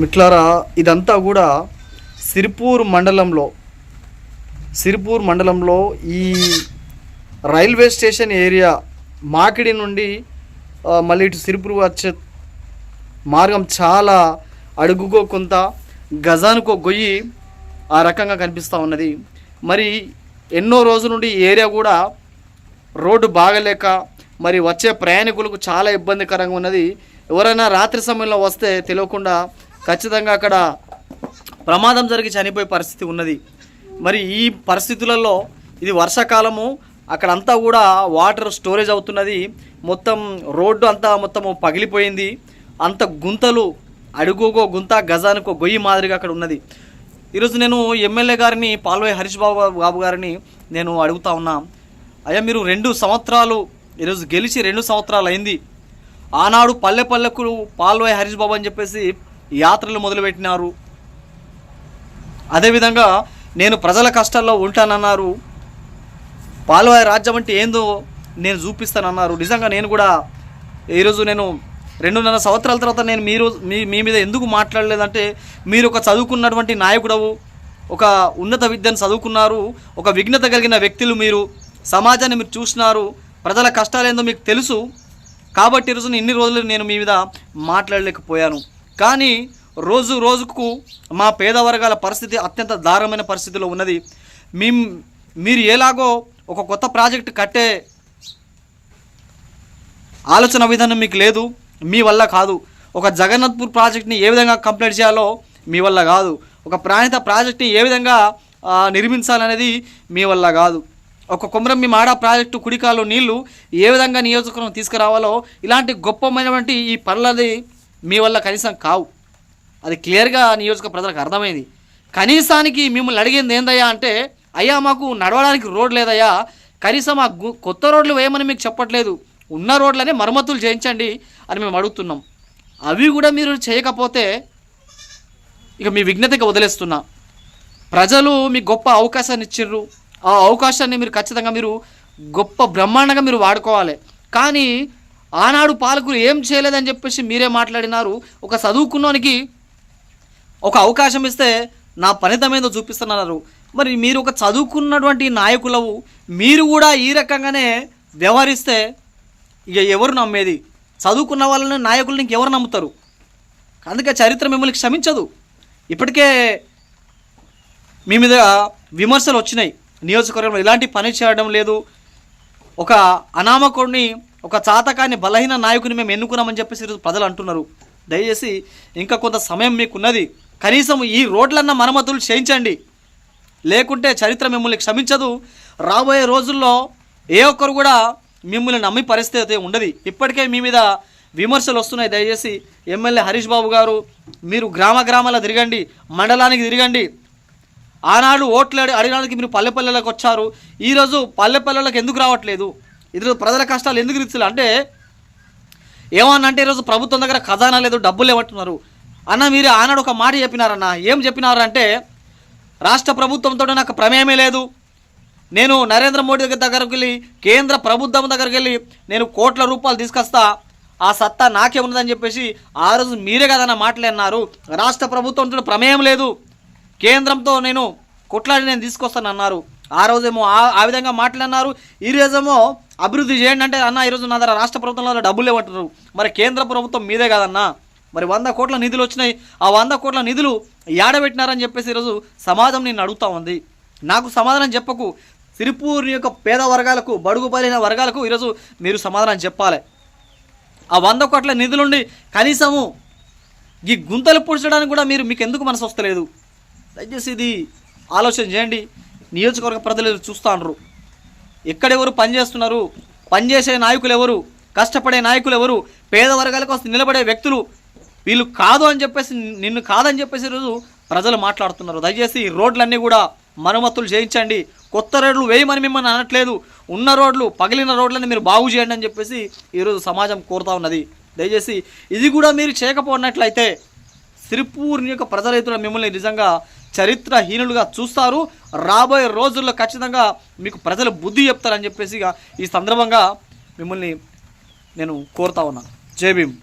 మిట్లారా ఇదంతా కూడా సిరిపూర్ మండలంలో సిరిపూర్ మండలంలో ఈ రైల్వే స్టేషన్ ఏరియా మాకిడి నుండి మళ్ళీ ఇటు సిరిపూర్ వచ్చే మార్గం చాలా అడుగుకో కొంత గజానుకో గొయ్యి ఆ రకంగా కనిపిస్తూ ఉన్నది. మరి ఎన్నో రోజుల నుండి ఈ ఏరియా కూడా రోడ్డు బాగలేక మరి వచ్చే ప్రయాణికులకు చాలా ఇబ్బందికరంగా ఉన్నది. ఎవరైనా రాత్రి సమయంలో వస్తే తెలియకుండా ఖచ్చితంగా అక్కడ ప్రమాదం జరిగి చనిపోయే పరిస్థితి ఉన్నది. మరి ఈ పరిస్థితులలో ఇది వర్షాకాలము అక్కడంతా కూడా వాటర్ స్టోరేజ్ అవుతున్నది. మొత్తం రోడ్డు అంతా మొత్తము పగిలిపోయింది. అంత గుంతలు అడుగుగో గుంత గజానికో గొయ్యి మాదిరిగా అక్కడ ఉన్నది. ఈరోజు నేను ఎమ్మెల్యే గారిని పాల్వాయి హరీష్ బాబు బాబు గారిని నేను అడుగుతా ఉన్నా. అయ్యా మీరు రెండు సంవత్సరాలు ఈరోజు గెలిచి రెండు సంవత్సరాలు అయింది. ఆనాడు పల్లె పల్లెకు పాల్వాయి హరీష్ బాబు అని చెప్పేసి యాత్రలు మొదలుపెట్టినారు. అదేవిధంగా నేను ప్రజల కష్టాల్లో ఉంటానన్నారు. పాల్వాయి రాజ్యం అంటే ఏందో నేను చూపిస్తానన్నారు. నిజంగా నేను కూడా ఈరోజు నేను రెండున్నర సంవత్సరాల తర్వాత నేను మీరు మీ మీ మీద ఎందుకు మాట్లాడలేదంటే మీరు ఒక చదువుకున్నటువంటి నాయకుడవు ఒక ఉన్నత విద్యను చదువుకున్నారు ఒక విఘ్నత కలిగిన వ్యక్తులు మీరు సమాజాన్ని మీరు చూసినారు ప్రజల కష్టాలేందో మీకు తెలుసు. కాబట్టి ఈరోజు ఇన్ని రోజులు నేను మీ మీద మాట్లాడలేకపోయాను. కానీ రోజు రోజుకు మా పేద వర్గాల పరిస్థితి అత్యంత దారుణమైన పరిస్థితిలో ఉన్నది. మీ మీరు ఎలాగో ఒక కొత్త ప్రాజెక్ట్ కట్టే ఆలోచన విధానం మీకు లేదు మీ వల్ల కాదు. ఒక జగన్నాథ్పూర్ ప్రాజెక్ట్ని ఏ విధంగా కంప్లీట్ చేయాలో మీ వల్ల కాదు. ఒక ప్రాణిత ప్రాజెక్ట్ని ఏ విధంగా నిర్మించాలనేది మీ వల్ల కాదు. ఒక కొమరం మీ మాడ ప్రాజెక్టు కుడికాలు నీళ్ళు ఏ విధంగా నియోజకవర్గం తీసుకురావాలో ఇలాంటి గొప్పమైనటువంటి ఈ పనులది మీ వల్ల కనీసం కావు. అది క్లియర్గా నియోజక ప్రజలకు అర్థమైంది. కనీసానికి మిమ్మల్ని అడిగింది ఏందయ్యా అంటే అయ్యా మాకు నడవడానికి రోడ్ లేదయ్యా. కనీసం ఆ కొత్త రోడ్లు వేయమని మీకు చెప్పట్లేదు. ఉన్న రోడ్లనే మరమ్మతులు చేయించండి అని మేము అడుగుతున్నాం. అవి కూడా మీరు చేయకపోతే ఇక మీ విఘ్నతకి వదిలేస్తున్నా. ప్రజలు మీకు గొప్ప అవకాశాన్ని ఇచ్చిర్రు. ఆ అవకాశాన్ని మీరు ఖచ్చితంగా మీరు గొప్ప బ్రహ్మాండంగా మీరు వాడుకోవాలి. కానీ ఆనాడు పాలకులు ఏం చేయలేదని చెప్పేసి మీరే మాట్లాడినారు. ఒక చదువుకున్నోనికి ఒక అవకాశం ఇస్తే నా ఫలితం ఏందో చూపిస్తున్నారు మరి మీరు ఒక చదువుకున్నటువంటి నాయకులవు మీరు కూడా ఈ రకంగానే వ్యవహరిస్తే ఇక ఎవరు నమ్మేది? చదువుకున్న వాళ్ళని నాయకులు ఇంకెవరు నమ్ముతారు? అందుకే చరిత్ర మిమ్మల్ని క్షమించదు. ఇప్పటికే మీ మీద విమర్శలు వచ్చినాయి. నియోజకవర్గంలో ఇలాంటి పని చేయడం లేదు. ఒక అనామకుడిని ఒక చాతకాన్ని బలహీన నాయకుని మేము ఎన్నుకున్నామని చెప్పేసి ఈరోజు ప్రజలు అంటున్నారు. దయచేసి ఇంకా కొంత సమయం మీకున్నది. కనీసం ఈ రోడ్లన్న మరమ్మతులు చేయించండి. లేకుంటే చరిత్ర మిమ్మల్ని క్షమించదు. రాబోయే రోజుల్లో ఏ ఒక్కరు కూడా మిమ్మల్ని నమ్మి పరిస్థితి అయితే ఉండదు. ఇప్పటికే మీ మీద విమర్శలు వస్తున్నాయి. దయచేసి ఎమ్మెల్యే హరీష్ బాబు గారు మీరు గ్రామ గ్రామాల తిరగండి మండలానికి తిరగండి. ఆనాడు ఓట్లు అడిగడానికి మీరు పల్లెపల్లెలకు వచ్చారు. ఈరోజు పల్లెపల్లెలకు ఎందుకు రావట్లేదు? ఈరోజు ప్రజల కష్టాలు ఎందుకు రీతులు అంటే ఏమన్నంటే ఈరోజు ప్రభుత్వం దగ్గర ఖజానా లేదు డబ్బులు లేవంటున్నారు. అన్న మీరు ఆనాడు ఒక మాట చెప్పినారన్న. ఏం చెప్పినారంటే రాష్ట్ర ప్రభుత్వంతో నాకు ప్రమేయమే లేదు. నేను నరేంద్ర మోడీ దగ్గర దగ్గరకు వెళ్ళి కేంద్ర ప్రభుత్వం దగ్గరికి వెళ్ళి నేను కోట్ల రూపాయలు తీసుకొస్తా. ఆ సత్తా నాకే ఉన్నదని చెప్పేసి ఆ రోజు మీరే కదన్న మాట్లాడినారు రాష్ట్ర ప్రభుత్వంతో ప్రమేయం లేదు. కేంద్రంతో నేను కొట్లాడి నేను తీసుకొస్తాను అన్నారు. ఆ రోజేమో ఆ ఆ విధంగా మాట్లాడినారు ఈ రోజేమో అభివృద్ధి చేయండి అంటే అన్న ఈరోజు నా దగ్గర రాష్ట్ర ప్రభుత్వంలో డబ్బులు లేవంటున్నారు మరి కేంద్ర ప్రభుత్వం మీదే కదన్నా. మరి వంద కోట్ల నిధులు వచ్చినాయి. ఆ వంద కోట్ల నిధులు ఏడబెట్టినారని చెప్పేసి ఈరోజు సమాజం నేను అడుగుతా ఉంది. నాకు సమాధానం చెప్పకు. సిరిపూర్ యొక్క పేద వర్గాలకు బడుగు బలైన వర్గాలకు ఈరోజు మీరు సమాధానం చెప్పాలి. ఆ వంద కోట్ల నిధులుండి కనీసము ఈ గుంతలు పూడ్చడానికి కూడా మీరు మీకు ఎందుకు మనసు వస్తలేదు? దయచేసి ఇది ఆలోచన చేయండి. నియోజకవర్గ ప్రజలు చూస్తాండ్రు ఎక్కడెవరు పనిచేస్తున్నారు? పనిచేసే నాయకులు ఎవరు కష్టపడే నాయకులు ఎవరు పేద వర్గాల కోసం నిలబడే వ్యక్తులు? వీళ్ళు కాదు అని చెప్పేసి నిన్ను కాదని చెప్పేసి ఈరోజు ప్రజలు మాట్లాడుతున్నారు. దయచేసి ఈ రోడ్లన్నీ కూడా మరమ్మతులు చేయించండి. కొత్త రోడ్లు వేయమని మిమ్మల్ని అనట్లేదు. ఉన్న రోడ్లు పగిలిన రోడ్లని మీరు బాగు చేయండి అని చెప్పేసి ఈరోజు సమాజం కోరుతా ఉన్నది. దయచేసి ఇది కూడా మీరు చేయకపోయినట్లయితే సిరిపూర్ యొక్క ప్రజలైతుల మిమ్మల్ని నిజంగా చరిత్రహీనులుగా చూస్తారు. రాబోయే రోజుల్లో ఖచ్చితంగా మీకు ప్రజలు బుద్ధి చెప్తారని చెప్పేసి ఇక ఈ సందర్భంగా మిమ్మల్ని నేను కోరుతా ఉన్నాను జై భీమ్.